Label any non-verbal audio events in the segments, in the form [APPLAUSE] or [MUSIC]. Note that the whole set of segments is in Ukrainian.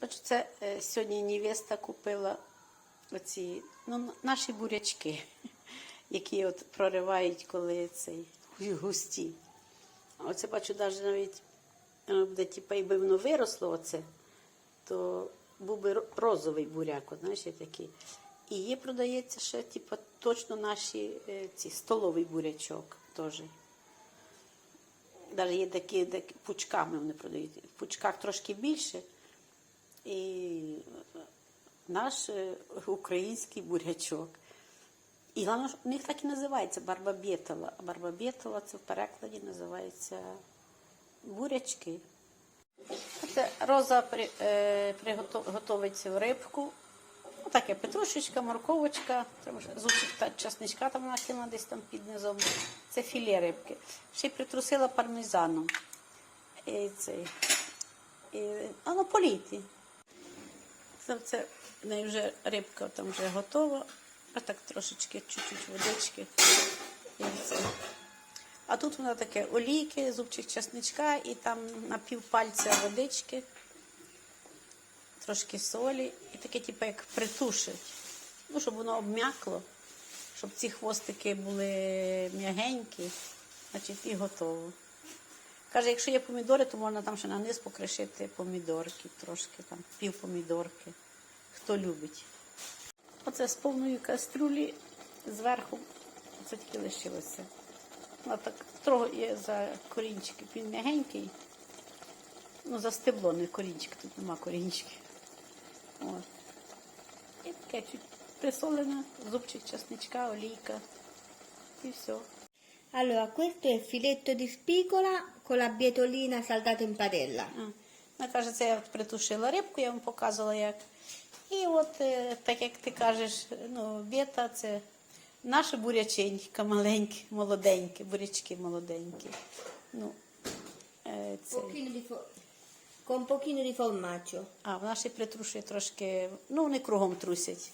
Бачу, це е, сьогодні невеста купила оці ну, наші бурячки, [LAUGHS] які от проривають, коли цей густі. Оце бачу, навіть навіть воно буде, типу, якби воно виросло, оце, то був би розовий буряк, от, знаєш, такий. І є продається ще, типу, точно наші е, ці столовий бурячок теж. Навіть є такі, такі пучками вони продають. В пучках трошки більше. І наш е, український бурячок. І головне, у них так і називається барбабєтова. А барбабєтова це в перекладі називається бурячки. Це роза при, е, цю рибку. Отаке петрушечка, морковочка, зубчик та часничка там накинула десь там під низом. Це філе рибки. Ще й притрусила пармезаном. І цей. І, а ну політи. Це, це в неї вже рибка там вже готова. А так трошечки, чуть-чуть водички. І це. А тут вона таке олійки, зубчик часничка і там на півпальця водички, трошки солі і таке, типу, як притушить. Ну, щоб воно обм'якло, щоб ці хвостики були м'ягенькі, значить і готово. Каже, якщо є помідори, то можна там ще на низ покришити помідорки, трошки там, пів помідорки. Хто любить. Оце з повної каструлі зверху, це тільки лишилося. Ну, так трохи є за корінчики, він м'ягенький. Ну, за стебло, не корінчик, тут нема корінчиків. От. І таке чуть присолене, зубчик часничка, олійка. І все. Allora, questo è il filetto di spigola con la bietolina saltata in padella. А. Вона каже, це я притушила рибку, я вам показувала як. І от, е, так як ти кажеш, ну, бета це наша буряченька маленькі, молоденькі, бурячки молоденькі. Ну, е, це. Con pochino di formaggio. А вона ще притрушує трошки, ну вони кругом трусять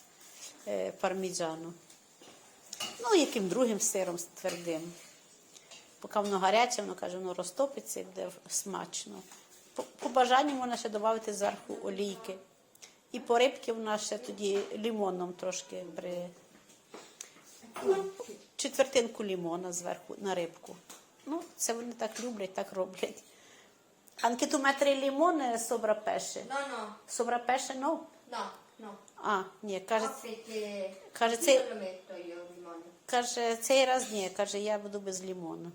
е, парміджану. Ну, яким другим сиром твердим. Поки воно гаряче, воно каже, воно розтопиться і буде смачно. По, бажанню можна ще додати зверху олійки. І по рибки вона ще тоді лимоном трошки при ну, четвертинку лимона зверху на рибку. Ну, це вони так люблять, так роблять. Anche tu mettere il limone sopra? No, no, Sopra pesce no? no, no. А, ні, каже, Каже, qui це- non lo metto io il limone. каже, цей раз ні, каже, я буду без лимону.